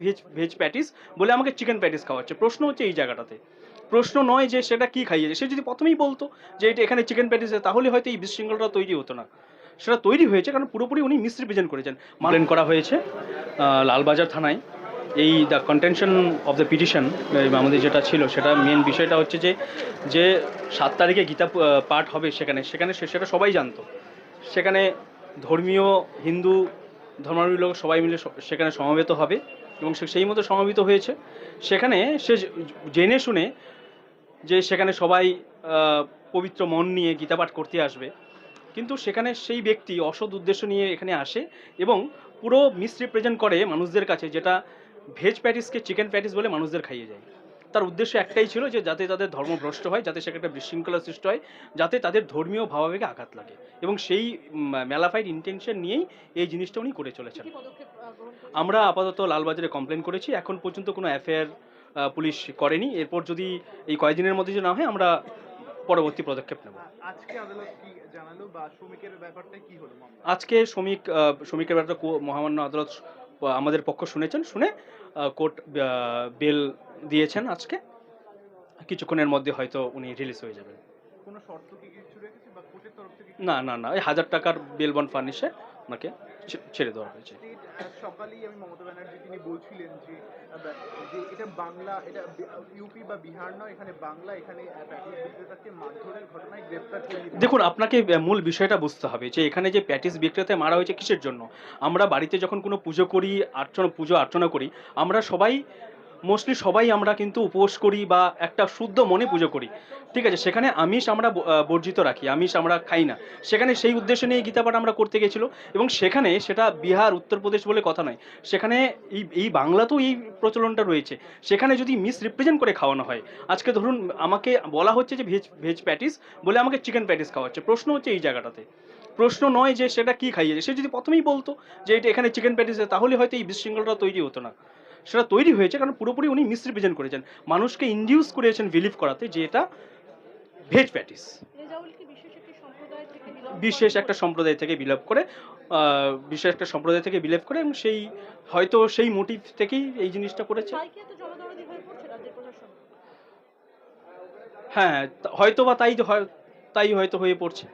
Veg veg patties বলে আমাকে chicken patties খাওয়াচ্ছে। প্রশ্ন হচ্ছে এই জায়গাটাতে। প্রশ্ন নয় যে সেটা কি খাইয়েছে। সে যদি প্রথমেই বলতো যে এটা এখানে চিকেন প্যাটিস, তাহলে হয়তো এই বিশৃঙ্খলটা তৈরি হতো না। সেটা তৈরি হয়েছে কারণ পুরোপুরি উনি মিসরিপ্রেজেন্ট করেছেন। মালেন করা হয়েছে লালবাজার থানায়। এই the contention of the petition আমাদের যেটা ছিল, সেটা মেন বিষয়টা হচ্ছে যে যে সাত তারিখে গীতা পাঠ হবে সেখানে সেখানে সে- সেটা সবাই জানতো। সেখানে ধর্মীয়, হিন্দু ধর্মাবলী লোক সবাই মিলে সেখানে সমবেত হবে। এবং সে সেই মতো সমবেত হয়েছে। সেখানে সে জেনে শুনে যে সেখানে সবাই পবিত্র মন নিয়ে গীতাপাঠ করতে আসবে। কিন্তু সেখানে সেই ব্যক্তি অসৎ উদ্দেশ্য নিয়ে এখানে আসে এবং পুরো মিসরিপ্রেজেন্ট করে মানুষদের কাছে, যেটা ভেজ প্যাটিসকে চিকেন প্যাটিস বলে মানুষদের খাইয়ে যায়। তার উদ্দেশ্য একটাই ছিল যে যাতে তাদের ধর্ম ভ্রষ্ট হয় যাতে সেখানে একটা বিশৃঙ্খলা সৃষ্টি হয় যাতে তাদের ধর্মীয় ভাবাবেগে আঘাত লাগে। এবং সেই মেলাফাইড ইন্টেনশন নিয়েই এই জিনিসটা উনি করে চলেছেন? আমরা আপাতত লালবাজারে কমপ্লেন করেছি। এখন পর্যন্ত কোনো এফআইআর পুলিশ করেনি। এরপর যদি এই কয়েকদিনের মধ্যে যদি না হয় আমরা পরবর্তী পদক্ষেপ নেব। আজকে আদালত কি জানালো বা শ্রমিকের ব্যাপারটা কি হলো আজকে শ্রমিক আহ, শ্রমিকের ব্যাপারে কো- মহামান্য আদালত আমাদের পক্ষ শুনেছেন শুনে কোর্ট বেল দিয়েছেন আজকে। কিছুক্ষণের মধ্যে হয়তো উনি রিলিজ হয়ে যাবেন। না না না ওই হাজার টাকার বেল বন্ড ফার্নিশে ওনাকে ছেড়ে দেওয়া হয়েছে। সকালেই আমি মমতা ব্যানার্জি তিনি বলছিলেন যে এটা বাংলা এটা ইউপি বা বিহার নয় এখানে বাংলা এখানে মারধরের ঘটনায় গ্রেপ্তার দেখুন আপনাকে মূল বিষয়টা বুঝতে হবে যে এখানে যে প্যাটিস বিক্রেতায় মারা হয়েছে কিসের জন্য? আমরা বাড়িতে যখন কোনো পুজো করি আর্চনা পুজো আর্চনা করি আমরা সবাই মোস্টলি সবাই আমরা কিন্তু উপোস করি বা একটা শুদ্ধ মনে পুজো করি। ঠিক আছে, সেখানে আমিষ আমরা বর্জিত রাখি, আমিষ আমরা খাই না। সেখানে সেই উদ্দেশ্য নিয়ে গীতাপাঠ আমরা করতে গেছিল এবং সেখানে সেটা বিহার, উত্তরপ্রদেশ বলে কথা নয়। সেখানে এই এই বাংলাতেও এই প্রচলনটা রয়েছে। সেখানে যদি মিস রিপ্রেজেন্ট করে খাওয়ানো হয়, আজকে ধরুন আমাকে বলা হচ্ছে যে ভেজ ভেজ প্যাটিস বলে আমাকে চিকেন প্যাটিস খাওয়াচ্ছে। প্রশ্ন হচ্ছে এই জায়গাটাতে। প্রশ্ন নয় যে সেটা কি খাইয়েছে সে যদি প্রথমেই বলতো যে এটা এখানে চিকেন প্যাটিস, তাহলে হয়তো এই বিশৃঙ্খলটা তৈরি হতো না। সেটা তৈরি হয়েছে কারণ পুরোপুরি উনি মিসরিপ্রেজেন্ট করেছেন। মানুষকে ইন্ডিউস করেছেন বিলিভ করাতে যে এটা ভেজ প্যাটিস বিশেষ একটি সম্প্রদায় থেকে belong করে? বিশেষ? একটা সম্প্রদায় থেকে বিলোপ করে এবং সেই হয়তো সেই মোটিভ থেকেই এই জিনিসটা করেছে। হয়ে হ্যাঁ হয়তো বা তাই হয়- তাই হয়তো হয়ে পড়ছে।